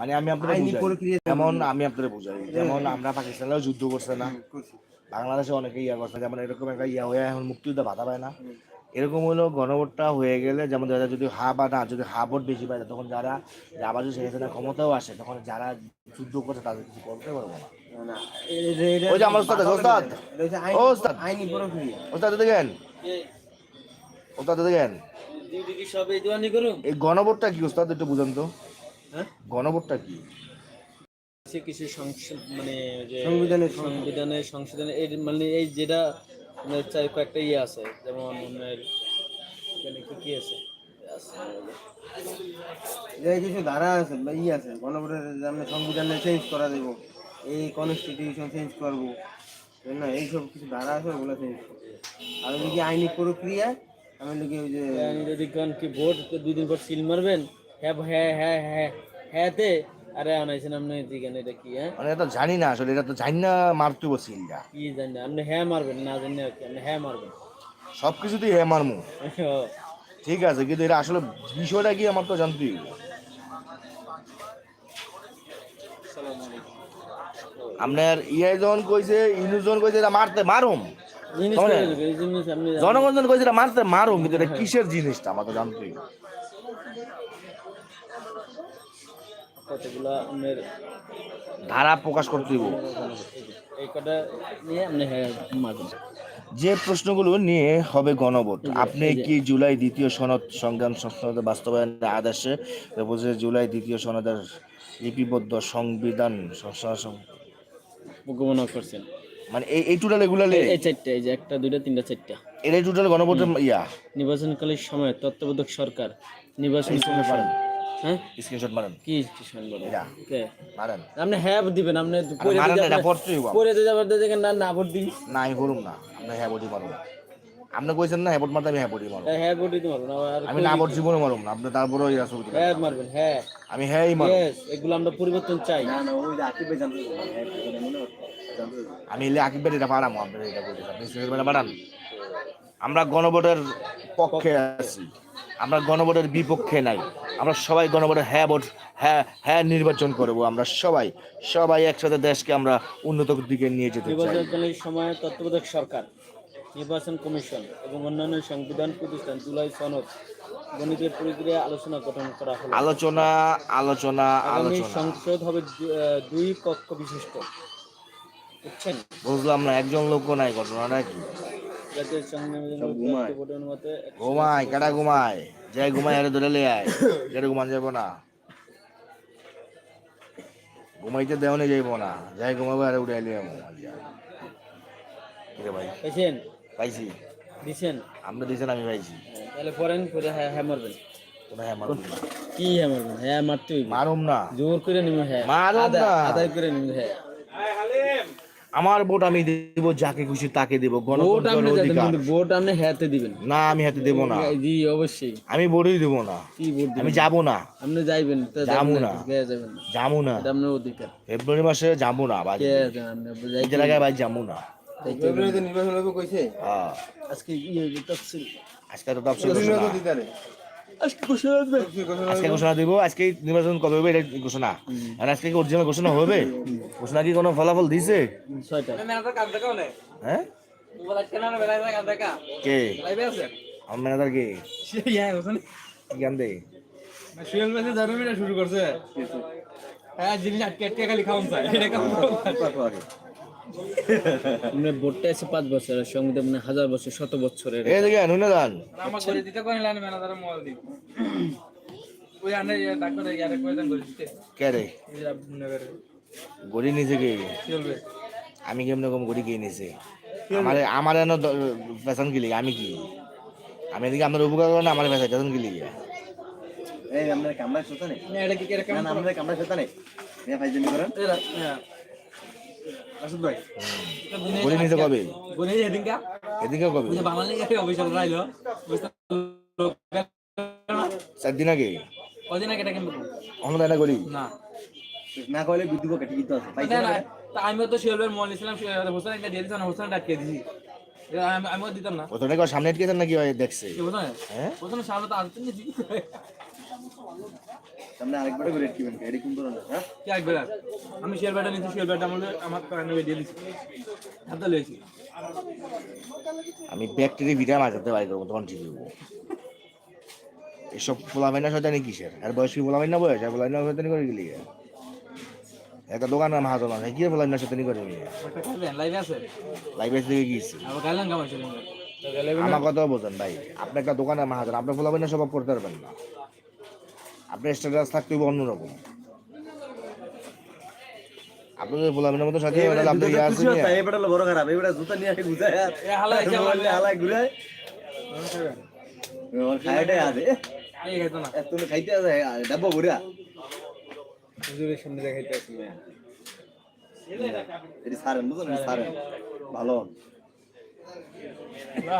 মানে আমি বুঝাই যেমন আমি আপনাদের বুঝাই যেমন আমরা পাকিস্তানেও যুদ্ধ করছে না। বাংলাদেশে অনেকে ইয়া করছে যেমন এরকম একটা ইয়া হয়ে এখন মুক্তিযুদ্ধ বাধা পায় না। এরকম হলো গণভোটটা হয়ে গেলে যেমন যারা যদি হা বা না যদি হা ভোট বেশি পায় তখন যারা আবার যদি সেখানে ক্ষমতাও আসে তখন যারা যুদ্ধ করছে তাদের কিছু করতে পারব না। ওই যে আমার ওস্তাদ ওস্তাদ। ওস্তাদ। ওস্তাদ দেখেন ওস্তাদ দেখেন এই দোয়ানি করুন এই গণভোটটা কি ওস্তাদ একটু বুঝান তো। হ্যাঁ? গণভোটটা কি? সে কিছু মানে যে সংবিধানের সংবিধানে সংশোধনে। এই মানে এই যেটা মানে চাই কয়েকটা ইয়ে আছে যেমন এখানে কি কি আছে? আছে, কিছু ধারা আছে বা ই আছে গণভোটের যে আমরা সংবিধানে চেঞ্জ করা দেব এই কনস্টিটিউশন চেঞ্জ করব না এইসব কিছু ধারা আছে ওগুলো চেঞ্জ করব। আর ওই কি আইনি প্রক্রিয়া আমি লিখে ওই যে আপনি যদি কোন কি ভোট দুই দিন পর সিল মারবেন? হ্যাঁ হ্যাঁ হ্যাঁ হ্যাঁ হ্যাঁতে? আরে আনাইছেন আপনি দিকেন এটা কি হ্যাঁ? মানে এটা জানি না আসলে এটা তো জানি না মারতে বসিলটা কি জানি না? আপনি হ্যাঁ মারবেন না জানি না কি? আপনি হ্যাঁ মারবেন। সব কিছুতেই হ্যাঁ মারমু। ঠিক আছে কিন্তু এটা আসলে বিষয়টা কি আমার তো জানতেই আপনার ইয়ে যখন কইছে ইনু যখন কইছে এটা মারতে মারুম। জনগণ যখন কইছে মারতে মারুম কিন্তু এটা কিসের জিনিসটা? আমার তো জানতেই কতগুলা আপনার ধারা প্রকাশ করতে দিব হ্যাঁ যে প্রশ্নগুলো নিয়ে হবে গণভোট আপনি কি জুলাই দ্বিতীয় সনদ সংগ্রাম সংসদ বাস্তবায়নের আদেশে জুলাই দ্বিতীয় সনদের লিপিবদ্ধ সংবিধান সংশোধন- করছেন? মানে এই এই টোটাল এগুলা এই চারটা এই যে একটা দুইটা তিনটা চারটা। এটাই টোটাল গণভোটের ইয়া। নির্বাচনকালীন সময় তত্ত্বাবধায়ক সরকার নির্বাচন কমিশন। হ্যাঁ? স্ক্রিনশট মারেন। কি স্টেশন বলো এটা কে? মারেন। আপনি হ্যাঁ দিবেন আপনি পরে মারেন এটা পড়তেই। পরে দেখেন না না ভোট দিন না আমি করুম না। আপনি হ্যাঁ বডি মারুন আপনি কইছেন না হ্যাঁ মারতে আমি হ্যাঁ বডি মারুম হ্যাঁ ভোট না আর আমি না বট জীবনে মারুম না আপনি তারপরে ইয়া ছবি। হ্যাঁ মারবেন হ্যাঁ। আমি হ্যাঁই মারুম এগুলো আমরা পরিবর্তন চাই। না না ওই আকিবে আমি এলে আকিব ভাই এটা পারাম আপনার এটা স্ক্রিনশট পাঠান আমরা গণভোটের পক্ষে আছি। আমরা গণভোটের বিপক্ষে নাই। আমরা সবাই গণভোটের হ্যাঁ ভোট হ্যাঁ হ্যাঁ নির্বাচন করব। আমরা সবাই সবাই একসাথে দেশকে আমরা উন্নত দিকে নিয়ে যেতে চাই। সময় তত্ত্বাবধায়ক সরকার নির্বাচন কমিশন এবং অন্যান্য সংবিধান প্রতিষ্ঠান জুলাই সনদ গণিতের প্রক্রিয়া আলোচনা গঠন করা হলো। আলোচনা আলোচনা আলোচনা। সংসদ হবে দুই কক্ষ বিশিষ্ট। বুঝছেন? বুঝলাম না একজন লোক নাই ঘটনাটা কি জাতীয় সংবিধান ঘুমায়। মতে ঘুমায় কেটা ঘুমায়? যাই ঘুমায় আরে ধরে লে আয় যেটা ঘুমান যাব না। ঘুমাইতে দেওয়ানে যাইবো না যাই ঘুমাবো আরে। উঠে এলে ভাই? পেয়েছেন পাইছি। দিছেন? আমরা দিয়েছেন আমি পাইছি। তাহলে পড়েন করে হ্যাঁ হ্যাঁ মারবেন। হ্যাঁ মারুম না। কি হ্যাঁ মারবেন? হ্যাঁ মারতে মারুম না। জোর করে নিবে হ্যাঁ। আদায়- না। আদায় করে নিবে হ্যাঁ। আমার ভোট আমি দেব যাকে খুশি তাকে দেব ভোট গণতন্ত্রের আপনি যাতে অধিকার। ভোট আপনি হ্যাঁতে দিবেন। না আমি হাতে দেব না। জি অবশ্যই। আমি ভোটই দেব না। কি ভোট আমি যাব না। আপনি যাইবেন যাব না। যাব না। আপনার অধিকার। ফেব্রুয়ারি মাসে যাব না এই জায়গায় ভাই যাব না। ফেব্রুয়ারিতে নির্বাচন হবে কইছে? হ্যাঁ। আজকে ইয়ে তফসিল। আজকে তো তফসিল আজকে ঘোষণা আসবে আজকে ঘোষণা দিব। আজকে নির্বাচন কবে হবে এটা ঘোষণা? আর আজকে কি অরিজিনাল ঘোষণা হবে? ঘোষণা কি কোনো ফলাফল দিছে হ্যাঁ? কে? আমার ম্যানেজার কে? কি গান দে শুরু করছে। হ্যাঁ জিনিস আটকে আটকে খালি খাওয়ান চাই। এটা কেমন আছে পাঁচ বছর আর সংবিধান মানে হাজার বছর শত বছরের। এই দেখে নুনে দান আমার করে দিতে কোন লাইন ম্যানেজার মোবাইল দিব। ওই আনে ডাক্তার ইয়ারে কই করে দিতে? কে রে? গড়ি নিছে কে? চলবে। আমি কেমন কম গড়ি কে নিছে? আমার আমার এনে পেছন গিলি আমি কি? আমি এদিকে আপনার উপকার করেন আমার পেছন পেছন গিলি এই আমরা কামরা সুতা নেই? না এটা কি করে না কেমন আমরা কামরা সুতা নেই? মেয়ে করেন। হ্যাঁ। আসুন ভাই। গড়ি নিছে কবে? বলে এদিন কা কবে? বাঙালি অফিসার রাইলো চার দিন আগে? এটা দেয় না না। না কইলে বিদ্যুৎ কেটে দিতে আছে পাইছে না, না না, তা আমিও তো শিওর মল নিছিলাম হোসেন একটা দিয়ে দিতাম হোসেন ডাকিয়ে দিছি। আমি- আমিও দিতাম না। ওখানে সামনে নাকি দেখছে? হ্যাঁ? সামনে তো নিয়েছি সামনে আরেকবার করে রেট কিবেন এডি কোন ধরনের হ্যাঁ? কি? আমি শেয়ার ব্যাটা শেয়ার ব্যাটা আমার আমার কারণে দিয়ে হাতে লইছি আমি ব্যাকটেরিয়া ভিটা মাঝাতে বাড়ি করব তখন ঠিক হব। এসব ফোলামেন না শয়তানি কিসের? আর বয়স কি ফোলামেন না বয়স? আর ফোলামেন না শয়তানি করে গেলি একটা দোকান নাম হাজার মানুষ কি ফোলামেন না শয়তানি করে লাইভে আছে? আবার গাইলাম কামাই আমার কথা বোঝেন ভাই আপনি একটা দোকানে মাহাজন আপনি ফোলাবেন না সব করতে পারবেন না। আপনার স্ট্যাটাস থাকতে হবে অন্যরকম আপনি যদি ফোলাবেন মতো সাথে আপনি ইয়ে আছে। এবারে বড় খারাপ এবারে জুতা নিয়ে গুজায় আর এ হালা এসে ঘুরায় ওর খাইটাই আছে। এই খাইতো না। এত খাইতে আছে ডাব্বা ঘুরা হুজুরের সামনে দেখাইতে আসি এটি সারেন বুঝলেন? সারেন। ভালো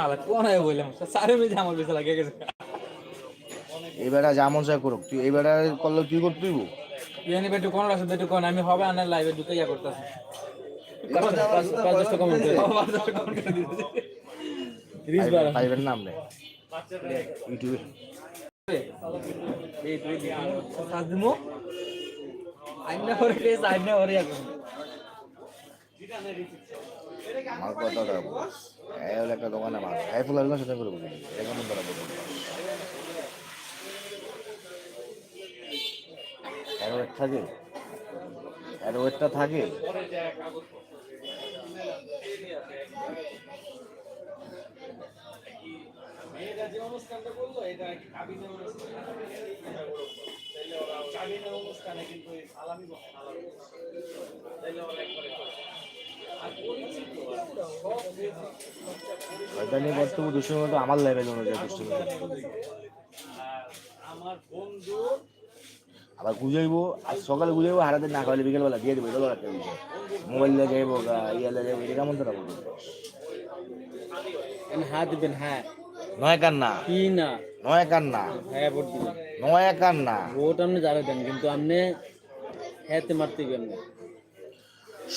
হালা কোন হয় বললাম? সারে মেজে আমার বেশি লাগে গেছে। এবারে যেমন চাই করুক। তুই এবারে করলে তুই করতে তুইব ইয়ানি বেটু কোন রাসে বেটু কোন আমি হবে আনার লাইভে ঢুকে ইয়া করতেছি। পাইবেন নাম নেই ইউটিউবে। আমার হলো একটা দোকানে মাল। ফোলাবেন না সেটা করে বলি এটা ধরা অ্যারোয়েট থাকে? অ্যারোয়েটটা থাকে? শয়তানি বক্তব্য আমার লেভেল অনুযায়ী দুষ্টের আবার গুজাইবো আর সকালে গুজাইবো হারাতে না খাওয়ালে বিকেলবেলা দিয়ে দেবো একটা বিষয় মোবাইল যাইবো গা ইয়া যাইবো এটা কেমন তারা বলব হ্যাঁ দিবেন হ্যাঁ। নয় কান না কি না? নয় কান না হ্যাঁ ভোট দিবেন। নয় কান না ভোট আপনি যারা দেন কিন্তু আপনি হ্যাঁতে মারতে গেলেন না।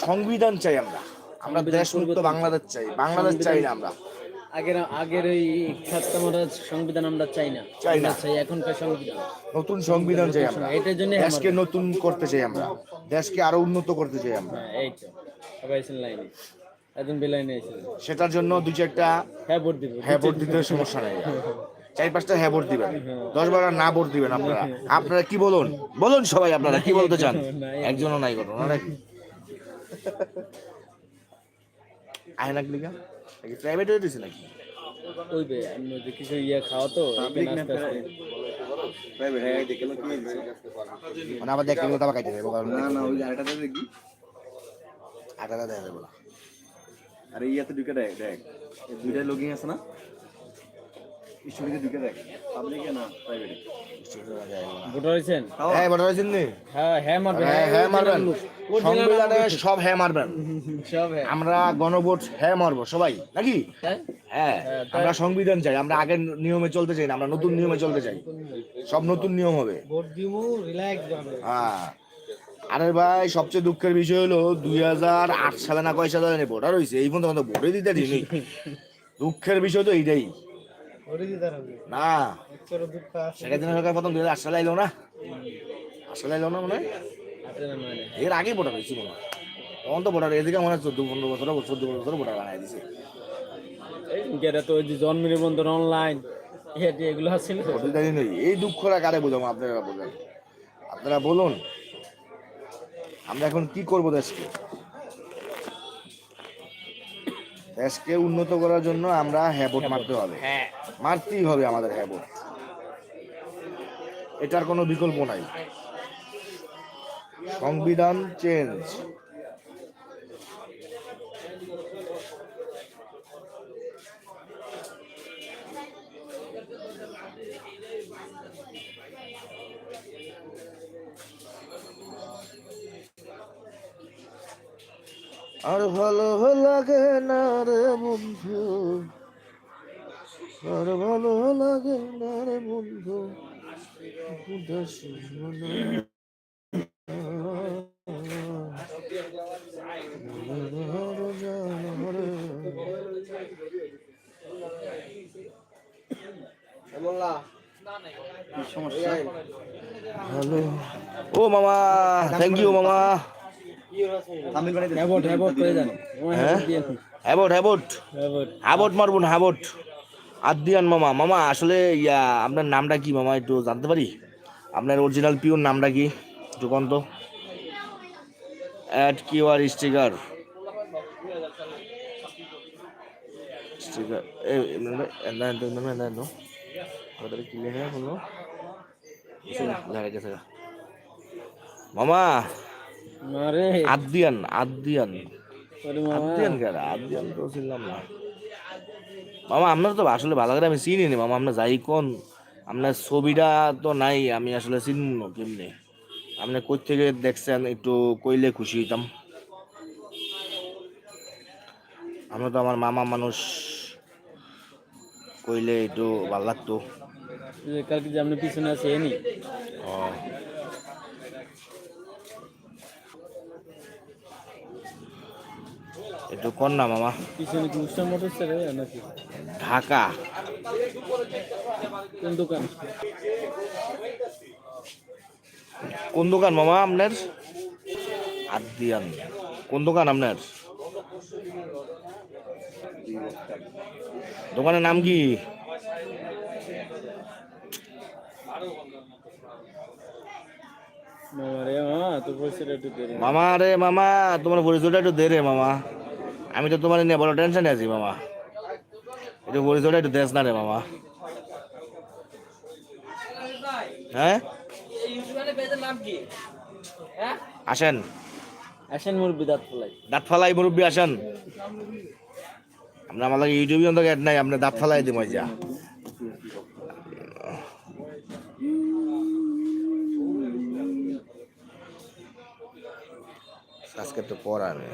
সংবিধান চাই আমরা। আমরা দেশ মুক্ত বাংলাদেশ চাই বাংলাদেশ চাই না আমরা। আগের আগের ওই খাতটা সংবিধান আমরা চাই না। চাই না। চাই এখনকার সংবিধান। নতুন সংবিধান চাই আমরা। এটার জন্য দেশকে নতুন করতে চাই আমরা। দেশকে আরও উন্নত করতে চাই আমরা। হ্যাঁ এই তো। সবাই লাইনে। একজন বেলাইনে সেটার জন্য দুই চারটা হ্যাঁ ভোট দিব। হ্যাঁ ভোট দিতে সমস্যা নাই। চার পাঁচটা হ্যাঁ ভোট দিবেন। দশ বারো না ভোট দিবেন আপনারা। আপনারা কি বলুন? বলুন সবাই আপনারা কি বলতে চান? একজনও নাই করুন অনেক। আয়না ক্লিকা প্রাইভেট হয়ে দিয়েছে নাকি? ওই বে আমি যে কিছু ইয়ে খাওয়া তো প্রাইভেট হ্যাঁ দেখে কি মানে আবার দেখতে গেলে তো আবার কাটে কারণ না না ওই আরেকটা দেখি আটাটা দেখা দেবো না আরে ইয়াতে ঢুকে দেখ দেখ। দুইটা লগিং আছে না? স্টুডিওতে ঢুকে দেখ। পাবলিকে না প্রাইভেটে ভোটার হয়েছেন? হ্যাঁ বড় হয়েছেন নি? হ্যাঁ হ্যাঁ মারবেন। হ্যাঁ হ্যাঁ মারবেন। সংবিধানে সব হ্যাঁ মারবেন। সব হ্যাঁ। আমরা গণভোট হ্যাঁ মারবো সবাই। নাকি? হ্যাঁ। হ্যাঁ আমরা সংবিধান চাই। আমরা আগের নিয়মে চলতে চাই না আমরা নতুন নিয়মে চলতে চাই। সব নতুন নিয়ম হবে। ভোট রিল্যাক্স হ্যাঁ। আরে ভাই সবচেয়ে দুঃখের বিষয় হলো দুই হাজার আট সালে না কয় সালে ভোটার হয়েছে? এই পর্যন্ত ভোটে দিতে দিনি দুঃখের বিষয় তো এইটাই। না। তোর দুঃখ আছে। শেখ হাসিনা সরকার প্রথম দুই হাজার আট সালে আইলো না? আট সালে আইলো না মনে হয়? এর আগে ভোটার হয়েছে মনে হয়। তখন তো ভোটার এদিকে মনে হয় চোদ্দ পনেরো বছর চোদ্দ বছর ভোটার বানাই দিছে। এই গেরা তো ওই যে জন্ম নিবন্ধন অনলাইন এটা এগুলো নেই এই দুঃখটা কারে বোঝাবো আপনারা বলেন? আপনারা বলুন আমরা এখন কি করব দেশকে? দেশকে উন্নত করার জন্য আমরা হ্যাবোট মারতে হবে। হ্যাঁ। মারতেই হবে আমাদের হ্যাবোট। এটার কোনো বিকল্প নাই। সংবিধান চেঞ্জ আর ভালো লাগে না রে বন্ধু। আর ভালো লাগে না রে বন্ধু। উদাসী মনে। হ্যালো। ও মামা থ্যাংক ইউ মামা। হ্যাবট না আদিয়ান মামা মামা আসলে ইয়া আপনার নামটা কি মামা একটু জানতে পারি আপনার অরিজিনাল পিওর নামটা কি যুগন্ত অ্যাড স্টিকার মামা আদিয়ান আদিয়ান আদিয়ান কেন? আদিয়ান তো ছিলাম না। মামা আপনার তো আসলে ভালো করে আমি চিনি নি মামা আপনার যাই কোন আপনার ছবিটা তো নাই আমি আসলে চিনি না কেমনি। আপনি কই থেকে দেখছেন একটু কইলে খুশি হইতাম। আমরা তো আমার মামা মানুষ কইলে একটু ভালো লাগতো। কালকে যে আপনি পিছনে আছে এনি ও। কর না মামা? পিছনে কি উৎসব মোটর রে নাকি? ঢাকা। কোন দোকান? কোন দোকান মামা আপনার? আদিয়ান কোন দোকান আপনার? দোকানের নাম কি? মামা রে মামা তোমার পরিচয়টা একটু দে রে মামা। আমি তো তোমার নিয়ে বড় টেনশনে আছি মামা। একটু পরিচয়টা একটু দেস না রে মামা। হ্যাঁ? আসেন। আসেন মোর বিদাত ফলাই। দাঁত ফালাই মুরব্বী আসেন। আপনার আমার লাগে ইউটিউবে অন্তত অ্যাড নাই আপনি দাঁত ফালাই দিই মজা আজকে তো পড়া নেই।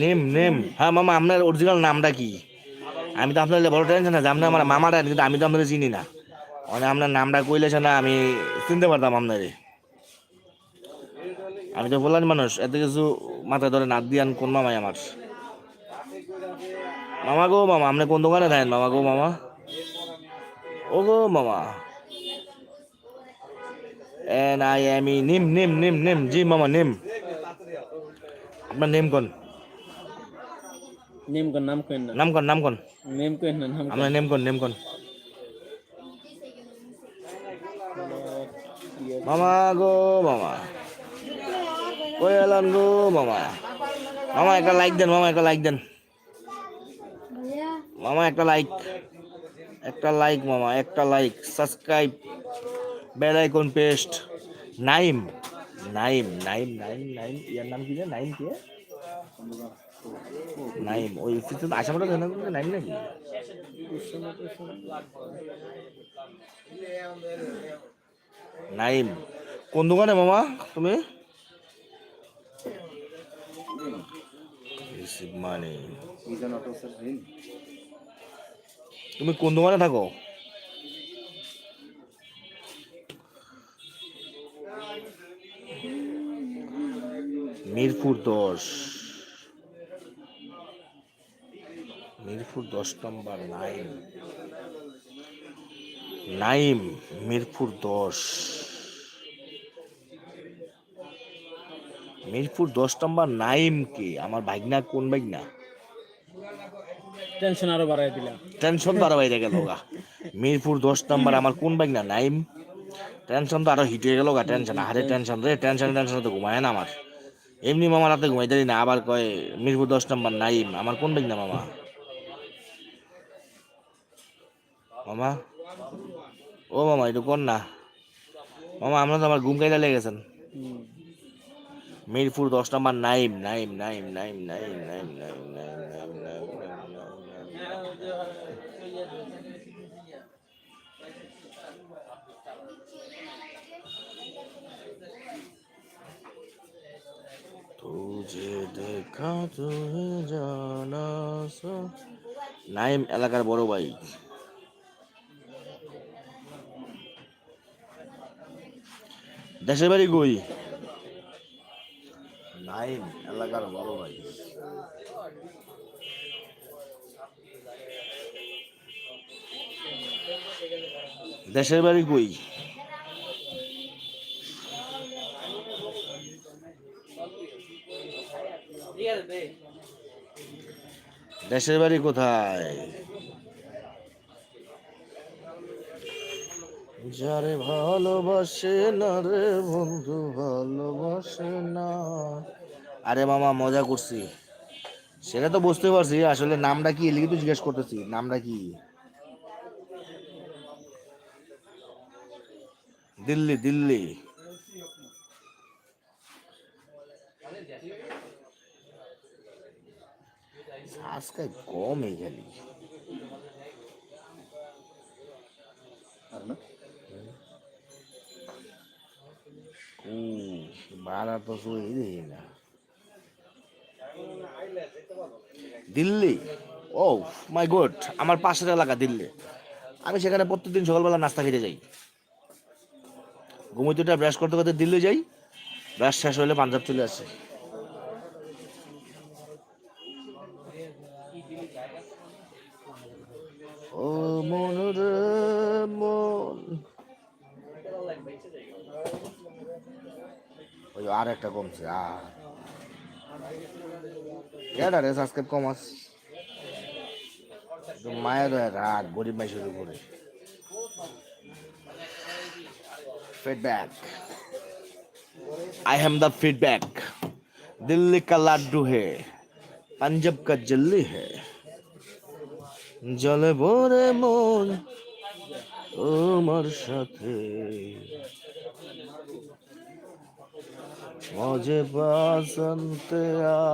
Name name. হ্যাঁ মামা, আপনার অরিজিনাল নামটা কি? আমি তো আপনার বড় টেনশন আছে। আপনি আমার মামাটা, কিন্তু আমি তো আপনাদের চিনি না। মানে আপনার নামটা কইলে সে না, আমি চিনতে পারতাম আপনারে। আমি তো বললাম মানুষ, এত কিছু মাথায় ধরে নাক দিয়ান কোন মামাই আমার? মামা গো, মামা, আপনি কোন দোকানে থাকেন? মামা গো, মামা। ও গো, মামা। এন আই এম ই নিম নিম নিম নিম, জি, মামা, নিম। আপনার নেম কোন? নেম কোন নাম কোন না? নাম কোন নাম কোন? নেম কোন না নাম আপনার নেম কোন নেম কোন? মামা গো মামা। কই এলান গো মামা। মামা একটা লাইক দেন মামা একটা লাইক দেন। মামা একটা লাইক একটা লাইক মামা একটা like subscribe bell icon paste Naim Naim Naim Naim Naim ইয়ার নাম কি নাইম কি নাইম। ওই আসামটা জানা নাইম নাকি? নাইম। কোন দোকানে মামা তুমি? মানি। তুমি কোন দোকানে থাকো? মিরপুর দশ। মিরপুর দশ নম্বর নাইম। নাইম মিরপুর দশ। মিরপুর দশ নম্বর নাইম কে? আমার ভাগনা কোন ভাগনা? টেনশন আরও বাড়াই দিলাম। টেনশন আরও বাইরে গেল গা। মিরপুর দশ নম্বর আমার কোন ভাগনা? নাইম। টেনশন তো আরও হিট হয়ে গেল গা টেনশন আরে টেনশন রে টেনশন টেনশন তো ঘুমায় না আমার। এমনি মামা রাতে ঘুমাই দেরি না আবার কয় মিরপুর দশ নম্বর নাইম আমার কোন ভাগনা মামা মামা ও মামা একটু কোন না মামা আমরা তো আমার ঘুম কাইটা লেগেছেন। মিরপুর দশ নম্বর নাইম নাইম নাইম নাইম নাইম নাইম নাইম নাইম নাইম নাইম নাইম তুঝে দেখা তুই জানা নাইম এলাকার বড় ভাই। দেশের বাড়ি কই? নাইম এলাকার বড় ভাই। দেশের বাড়ি কই? দেশের বাড়ি কোথায়? যারে ভালোবাসে না রে বন্ধু, ভালোবাসে না। আরে মামা, মজা করছি। সেটা তো বুঝতে পারছি, আসলে নামটা কি এলিগে তো জিজ্ঞেস করতেছি। নামটা কি? দিল্লি দিল্লি। আজকে কম এখানে ও বাড়া তো শুয়ে না। দিল্লি? ও মাই গুড আমার পাশের এলাকা দিল্লি। আমি সেখানে প্রত্যেকদিন সকালবেলা নাস্তা খেতে যাই। ঘুমোতেটা ব্রাশ করতে করতে দিল্লি যাই। ব্রাশ শেষ হলে পাঞ্জাব চলে আসে। ও মন রে মন ওই আর একটা কমছে আর এটা রে সাবস্ক্রাইব কম আস মায়ের রাগ গরিব মাইশের উপরে feedback I am the feedback Delhi का लाडू है पंजाब का जल्ली है জলে ভরে মন তোমার সাথে। মজে বাসন্তে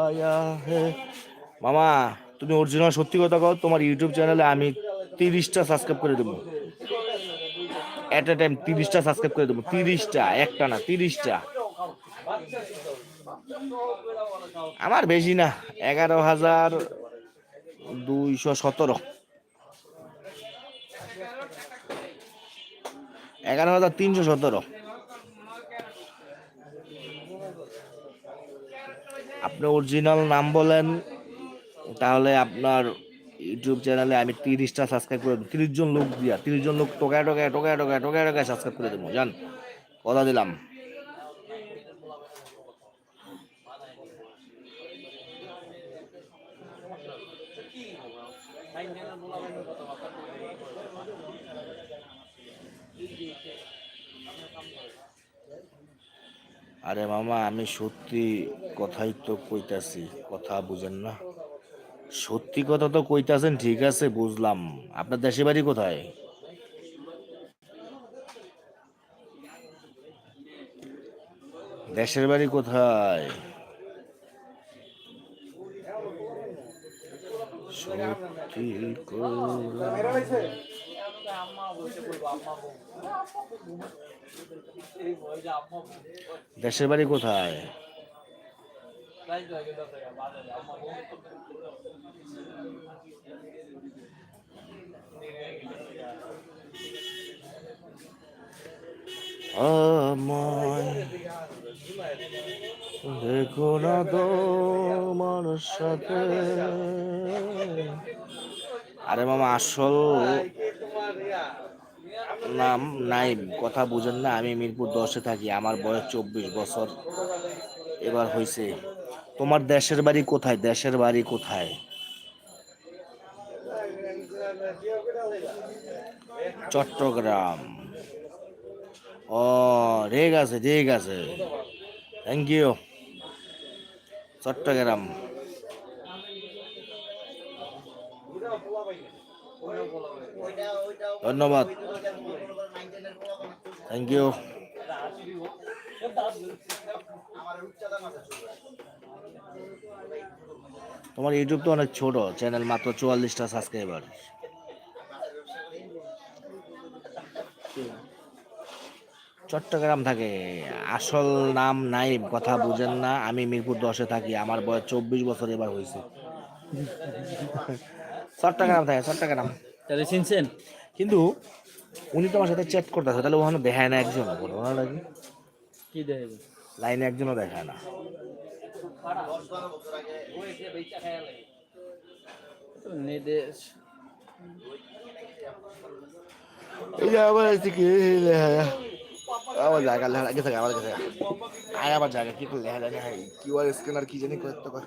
আয়া হে। মামা, তুমি অরিজিনাল সত্যি কথা কও, তোমার ইউটিউব চ্যানেলে আমি তিরিশটা সাবস্ক্রাইব করে দেবো। এট এ টাইম তিরিশটা সাবস্ক্রাইব করে দেবো। তিরিশটা, একটা না, তিরিশটা। আমার বেশি না, এগারো হাজার দুইশো সতেরো। এগারো হাজার তিনশো সতেরো। আপনি অরিজিনাল নাম বলেন, তাহলে আপনার ইউটিউব চ্যানেলে আমি তিরিশটা সাবস্ক্রাইব করে দেবো। তিরিশ জন লোক দিয়া, তিরিশ জন লোক টোকায় টোকায় টোকায় টোকায় টোকায় টোকায় সাবস্ক্রাইব করে দেবো। জান, কথা দিলাম। আরে মামা, আমি সত্যি কথাই তো কইতাছি, কথা বুঝেন না। সত্যি কথা তো কইতাছেন, ঠিক আছে, বুঝলাম। আপনার দেশে বাড়ি কোথায়? দেশের বাড়ি কোথায়? সত্যি দেশের বাড়ি কোথায়? দেখো না তোমার সাথে। আরে মামা আসল নাম নাইম, কথা বুঝেন না, আমি মিরপুর দশে থাকি, আমার বয়স চব্বিশ বছর। এবার হয়েছে তোমার দেশের বাড়ি কোথায়? দেশের বাড়ি কোথায়? চট্টগ্রাম। ও, ঠিক আছে ঠিক আছে। Thank you Chittagong. ধন্যবাদ। থ্যাংক ইউ তোমার ইউটিউব তো অনেক ছোট চ্যানেল মাত্র চুয়াল্লিশটা সাবস্ক্রাইবার চট্টগ্রাম থাকে, আসল নাম নাইম, কথা বুঝেন না, আমি মিরপুর দশে থাকি, আমার বয়স চব্বিশ বছর এবার হয়েছে চট্টগ্রাম থাকে, চট্টগ্রাম। তাদের চিনছেন কিন্তু উনি তো আমার সাথে চ্যাট করতেছে তাহলে ওখানে দেখায় না একজন ঘটনা নাকি কি দেখবে লাইনে একজনও দেখায় না। নির্দেশ। এই যে আমার থেকে আমার জায়গা লেখা গেছে আমার কাছে আয় আমার জায়গা কি করে লেখা হাই কিউআর স্ক্যানার কি জানি করতে করে।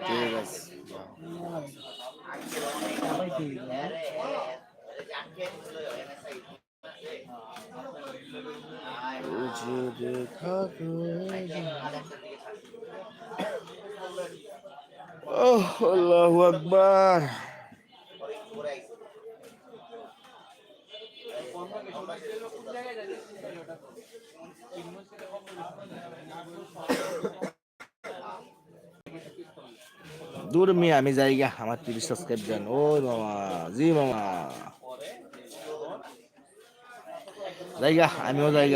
ঠিক আছে तुझे देखा ओह अल्लाहु अकबर দূর মিয়া, আমি যাই গা আমার টিভি সাবস্ক্রাইব দেন। ও মামা, জি মামা। যাই আমিও যাই